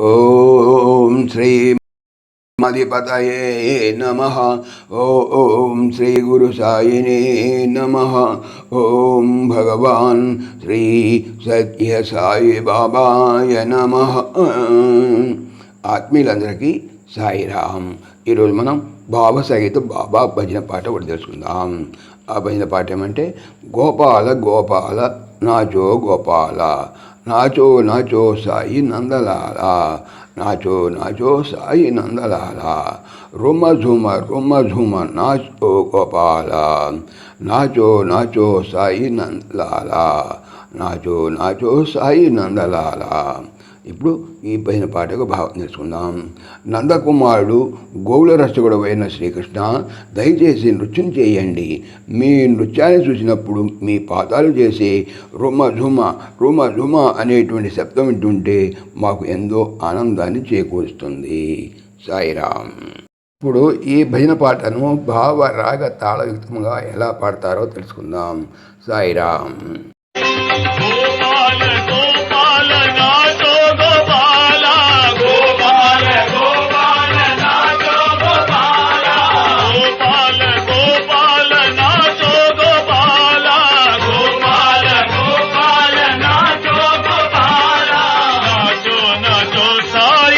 ఓం శ్రీ మధిపతయే నమ. ఓం శ్రీ గురు సాయినే నమ. ఓం భగవాన్ శ్రీ సత్య సాయి బాబాయ నమ. ఆత్మీయులందరికీ సాయిరామ్. ఈరోజు మనం బాబా సహిత బాబా భజన పాట ఒకటి తెలుసుకుందాం. ఆ భజన పాట ఏమంటే గోపాల గోపాల నాచో గోపాల నాచో నాచో సాయి నందలాల నాచో నాచో సాయి నందలాల రుమ ఝుమ రుమ ఝుమ నాచో గోపాల నాచో నాచో సాయి నందలాల నాచో నాచో సాయి నందలాల ఇప్పుడు ఈ పైన పాటకు భావం తెలుసుకుందాం. నందకుమారుడు గోవుల రసగుడు అయిన శ్రీకృష్ణ దయచేసి నృత్యం చేయండి. మీ నృత్యాన్ని చూసినప్పుడు మీ పాదాలు చేసే రుమ ఝుమ రుమ ఝుమ అనేటువంటి శబ్దం వింటుంటే మాకు ఎంతో ఆనందాన్ని చేకూరుస్తుంది. సాయిరామ్. ఇప్పుడు ఈ భజన పాటను భావ రాగ తాళయుక్తంగా ఎలా పాడతారో తెలుసుకుందాం. సాయిరామ్. నాచో